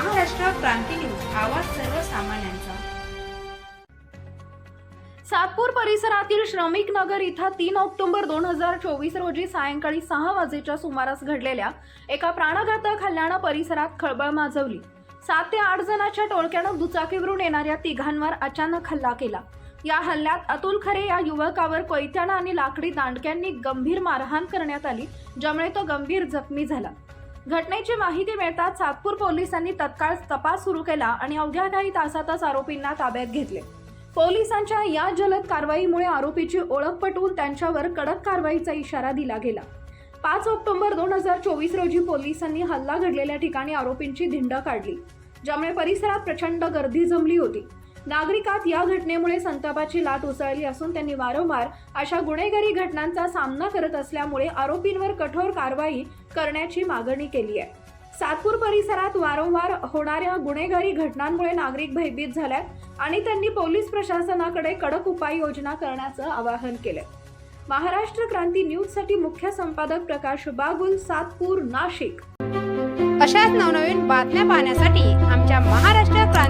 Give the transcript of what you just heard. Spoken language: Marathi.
क्रांती न्यूज आवाज सर्वसामान्यांचा. सातपूर परिसरातील श्रमिक नगर इथं तीन ऑक्टोबर दोन हजार चोवीस रोजी सायंकाळी सहा वाजेच्या सुमारास घडलेल्या एका प्राणघातक हल्ल्यानं परिसरात खळबळ माजवली. सात ते आठ जणांच्या टोळक्यानं दुचाकीवरून येणाऱ्या तिघांवर अचानक हल्ला केला. या हल्ल्यात अतुल खरे या युवकावर कोयत्यानं आणि लाकडी दांडक्यांनी गंभीर मारहाण करण्यात आली ज्यामुळे तो गंभीर जखमी झाला. घटनेची माहिती मिळताच सातपूर पोलिसांनी तत्काळ तपास सुरू केला आणि अवघ्या काही तासातच आरोपींना ताब्यात घेतले. पोलिसांच्या या जलद कारवाईमुळे आरोपीची ओळख पटवून त्यांच्यावर कडक कारवाईचा इशारा दिला गेला. पाच ऑक्टोबर दोन हजार चोवीस रोजी पोलिसांनी हल्ला घडलेल्या ठिकाणी आरोपींची धिंड काढली ज्यामुळे परिसरात प्रचंड गर्दी जमली होती. नागरिकात या घटनेमुळे संतापाची लाट उसळली असून त्यांनी वारंवार अशा गुन्हेगारी घटनांचा सामना करत असल्यामुळे आरोपींवर कठोर कारवाई करण्याची मागणी केली आहे. सातपूर परिसरात वारंवार होणाऱ्या गुन्हेगारी घटनांमुळे नागरिक भयभीत झाल्यात आणि त्यांनी पोलीस प्रशासनाकडे कडक उपाययोजना करण्याचं आवाहन केलंय. महाराष्ट्र क्रांती न्यूजसाठी मुख्य संपादक प्रकाश बागुल सातपूर नाशिक. अशाच नवनवीन बातम्या पाहण्यासाठी आमच्या महाराष्ट्र क्रांती